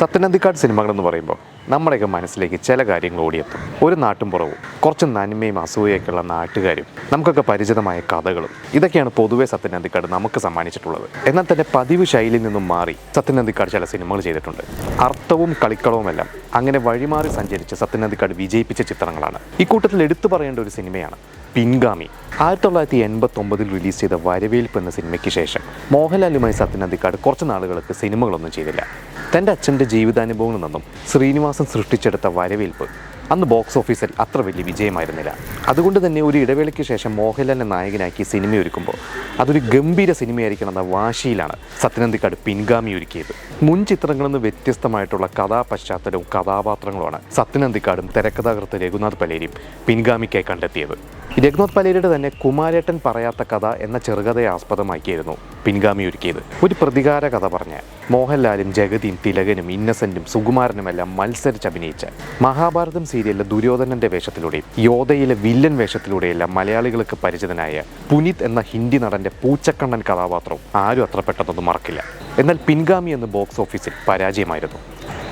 സത്യനന്ദിക്കാട് സിനിമകളെന്ന് പറയുമ്പോൾ നമ്മുടെയൊക്കെ മനസ്സിലേക്ക് ചില കാര്യങ്ങൾ ഓടിയെത്തും. ഒരു നാട്ടും പുറവും കുറച്ച് നന്മയും അസൂയൊക്കെയുള്ള നാട്ടുകാരും നമുക്കൊക്കെ പരിചിതമായ കഥകളും ഇതൊക്കെയാണ് പൊതുവെ സത്യനന്ദിക്കാട് നമുക്ക് സമ്മാനിച്ചിട്ടുള്ളത്. എന്നാൽ തന്നെ പതിവ് ശൈലിയിൽ നിന്നും മാറി സത്യനന്ദിക്കാട് ചില സിനിമകൾ ചെയ്തിട്ടുണ്ട്. അർത്ഥവും കളിക്കളവുമെല്ലാം അങ്ങനെ വഴിമാറി സഞ്ചരിച്ച് സത്യനന്ദിക്കാട് വിജയിപ്പിച്ച ചിത്രങ്ങളാണ്. ഇക്കൂട്ടത്തിൽ എടുത്തു പറയേണ്ട ഒരു സിനിമയാണ് പിൻഗാമി. ആയിരത്തി തൊള്ളായിരത്തി എൺപത്തി ഒമ്പതിൽ റിലീസ് ചെയ്ത വരവേൽപ്പ് എന്ന സിനിമയ്ക്ക് ശേഷം മോഹൻലാലുമായി സത്യനന്ദിക്കാട് കുറച്ച് നാളുകൾക്ക് സിനിമകളൊന്നും ചെയ്തില്ല. തന്റെ അച്ഛന്റെ ജീവിതാനുഭവങ്ങളിൽ നിന്നും ശ്രീനിവാസൻ സൃഷ്ടിച്ചെടുത്ത വരവേൽപ്പ്. അന്ന് ബോക്സ് ഓഫീസിൽ അത്ര വലിയ വിജയമായിരുന്നില്ല. അതുകൊണ്ട് തന്നെ ഒരു ഇടവേളയ്ക്ക് ശേഷം മോഹൻലാലിനെ നായകനാക്കി സിനിമ ഒരുക്കുമ്പോൾ അതൊരു ഗംഭീര സിനിമയായിരിക്കണം എന്ന വാശിയിലാണ് സത്യനന്ദിക്കാട് പിൻഗാമി ഒരുക്കിയത്. മുൻ ചിത്രങ്ങളിൽ നിന്ന് വ്യത്യസ്തമായിട്ടുള്ള കഥാപശ്ചാത്തലവും കഥാപാത്രങ്ങളുമാണ് സത്യനന്ദിക്കാടും തിരക്കഥാകൃത്ത് രഘുനാഥ് പലേരിയും പിൻഗാമിക്കായി കണ്ടെത്തിയത്. രഘുനാഥ് പലേരിയുടെ തന്നെ കുമാരേട്ടൻ പറയാത്ത കഥ എന്ന ചെറുകഥയെ ആസ്പദമാക്കിയായിരുന്നു പിൻഗാമി ഒരുക്കിയത്. ഒരു പ്രതികാര കഥ പറഞ്ഞ് മോഹൻലാലും ജഗതിയും തിലകനും ഇന്നസെന്റും സുകുമാരനുമെല്ലാം മത്സരിച്ചഭിനയിച്ച മഹാഭാരതം സീരിയലിലെ ദുര്യോധനന്റെ വേഷത്തിലൂടെയും യോധയിലെ വില്ലൻ വേഷത്തിലൂടെയെല്ലാം മലയാളികൾക്ക് പരിചിതനായ പുനിത് എന്ന ഹിന്ദി നടന്റെ പൂച്ചക്കണ്ണൻ കഥാപാത്രവും ആരും അത്ര പെട്ടെന്നൊന്നും മറക്കില്ല. എന്നാൽ പിൻഗാമി എന്ന് ബോക്സ് ഓഫീസിൽ പരാജയമായിരുന്നു.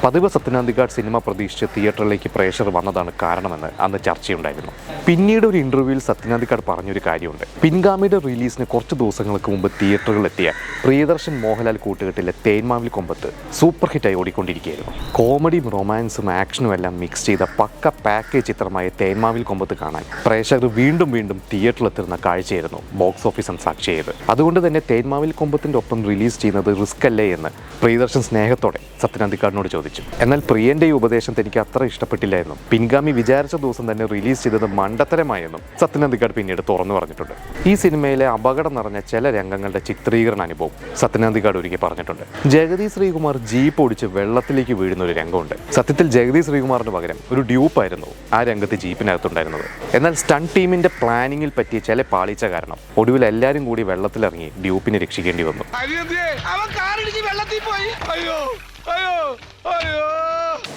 പതിവ് സത്യനാന്തികാട് സിനിമ പ്രതീക്ഷിച്ച് തിയേറ്ററിലേക്ക് പ്രേഷർ വന്നതാണ് കാരണമെന്ന് അന്ന് ചർച്ചയുണ്ടായിരുന്നു. പിന്നീട് ഒരു ഇന്റർവ്യൂവിൽ സത്യനാന്തികാട് പറഞ്ഞൊരു കാര്യമുണ്ട്. പിൻഗാമിയുടെ റിലീസിന് കുറച്ച് ദിവസങ്ങൾക്ക് മുമ്പ് തിയേറ്ററുകളിലെത്തിയ പ്രിയദർശൻ മോഹൻലാൽ കൂട്ടുകെട്ടിലെ തേന്മാവിൽ കൊമ്പത്ത് സൂപ്പർ ഹിറ്റായി ഓടിക്കൊണ്ടിരിക്കുകയായിരുന്നു. കോമഡിയും റൊമാൻസും ആക്ഷനും എല്ലാം മിക്സ് ചെയ്ത പക്ക പാക്കേജ് ചിത്രമായ തേന്മാവിൽ കൊമ്പത്ത് കാണാൻ പ്രേക്ഷകർ വീണ്ടും വീണ്ടും തിയേറ്ററിലെത്തുന്ന കാഴ്ചയായിരുന്നു ബോക്സ് ഓഫീസ് സാക്ഷിയായത് അതുകൊണ്ട് തന്നെ തേന്മാവിൽ കൊമ്പത്തിന്റെ ഒപ്പം റിലീസ് ചെയ്യുന്നത് റിസ്ക് അല്ലേ എന്ന് പ്രിയദർശൻ സ്നേഹത്തോടെ സത്യനാന്തിക്കാടിനോട് ചോദിച്ചു. എന്നാൽ പ്രിയന്റെ ഈ ഉപദേശം തനിക്ക് അത്ര ഇഷ്ടപ്പെട്ടില്ലായിരുന്നു. പിൻഗാമി വിചാരിച്ച ദിവസം തന്നെ റിലീസ് ചെയ്തത് മണ്ടത്തരമായെന്നും സത്യനന്ദിക്കാട് പിന്നീട് തുറന്നു പറഞ്ഞിട്ടുണ്ട്. ഈ സിനിമയിലെ അപകടം നിറഞ്ഞ ചില രംഗങ്ങളുടെ ചിത്രീകരണ അനുഭവം സത്യനന്ദിക്കാട് ഒരുക്കി പറഞ്ഞിട്ടുണ്ട്. ജഗതി ശ്രീകുമാർ ജീപ്പ് ഓടിച്ച് വെള്ളത്തിലേക്ക് വീഴുന്ന ഒരു രംഗമുണ്ട്. സത്യത്തിൽ ജഗതി ശ്രീകുമാറിന് പകരം ഒരു ഡ്യൂപ്പായിരുന്നു ആ രംഗത്ത് ജീപ്പിനകത്തുണ്ടായിരുന്നത്. എന്നാൽ സ്റ്റൺ ടീമിന്റെ പ്ലാനിങ്ങിൽ പറ്റിയ ചില പാളിച്ച കാരണം ഒടുവിൽ എല്ലാവരും കൂടി വെള്ളത്തിലിറങ്ങി ഡ്യൂപ്പിനെ രക്ഷിക്കേണ്ടി വന്നു. അവൻ കാറിടിച്ച് വെള്ളത്തിൽ പോയി. അയ്യോ.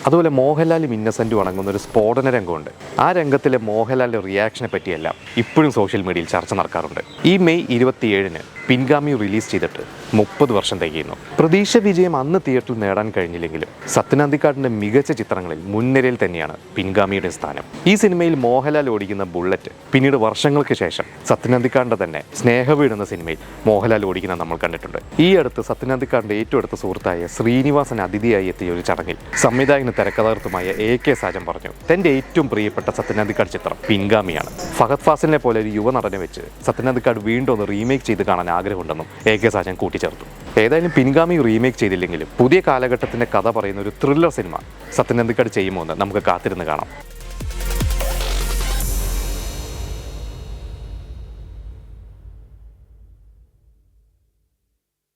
അതുപോലെ മോഹൻലാലും ഇന്നസെന്റും അടങ്ങുന്ന ഒരു സ്ഫോടന രംഗമുണ്ട്. ആ രംഗത്തിലെ മോഹൻലാലിന്റെ റിയാക്ഷനെ പറ്റിയെല്ലാം ഇപ്പോഴും സോഷ്യൽ മീഡിയയിൽ ചർച്ച നടക്കാറുണ്ട്. ഈ മെയ് ഇരുപത്തിയേഴിന് പിൻഗാമി റിലീസ് ചെയ്തിട്ട് മുപ്പത് വർഷം തികയുന്നു. പ്രതീക്ഷ വിജയം അന്ന് തിയേറ്ററിൽ നേടാൻ കഴിഞ്ഞില്ലെങ്കിലും സത്യനാന്തിക്കാടിന്റെ മികച്ച ചിത്രങ്ങളിൽ മുൻനിരയിൽ തന്നെയാണ് പിൻഗാമിയുടെ സ്ഥാനം. ഈ സിനിമയിൽ മോഹൻലാൽ ഓടിക്കുന്ന ബുള്ളറ്റ് പിന്നീട് വർഷങ്ങൾക്ക് ശേഷം സത്യനാന്തിക്കാടിന്റെ തന്നെ സ്നേഹവീട് എന്ന സിനിമയിൽ മോഹൻലാൽ ഓടിക്കുന്ന നമ്മൾ കണ്ടിട്ടുണ്ട്. ഈ അടുത്ത് സത്യനാന്തിക്കാടിന്റെ ഏറ്റവും അടുത്ത സുഹൃത്തായ ശ്രീനിവാസൻ അതിഥിയായി എത്തിയ ഒരു ചടങ്ങിൽ സംവിധായകന് തിരക്കഥാകൃത്തുമായ എ കെ സാജൻ പറഞ്ഞു തന്റെ ഏറ്റവും പ്രിയപ്പെട്ട സത്യനാന്തിക്കാട് ചിത്രം പിൻഗാമിയാണ്. ഫഹദ് ഫാസിലിനെ പോലെ ഒരു യുവനടനെ വെച്ച് സത്യനാന്തിക്കാട് വീണ്ടും ഒന്ന് റീമേക്ക് ചെയ്ത് കാണാൻ ആഗ്രഹമുണ്ടെന്നും എ കെ സാജൻ കൂട്ടിച്ചേർത്തു. ഏതായാലും പിൻഗാമി റീമേക്ക് ചെയ്തില്ലെങ്കിലും പുതിയ കാലഘട്ടത്തിന്റെ കഥ പറയുന്ന ഒരു ത്രില്ലർ സിനിമ സത്യനന്ദിക്കാട് ചെയ്യുമോ എന്ന് നമുക്ക് കാത്തിരുന്ന് കാണാം.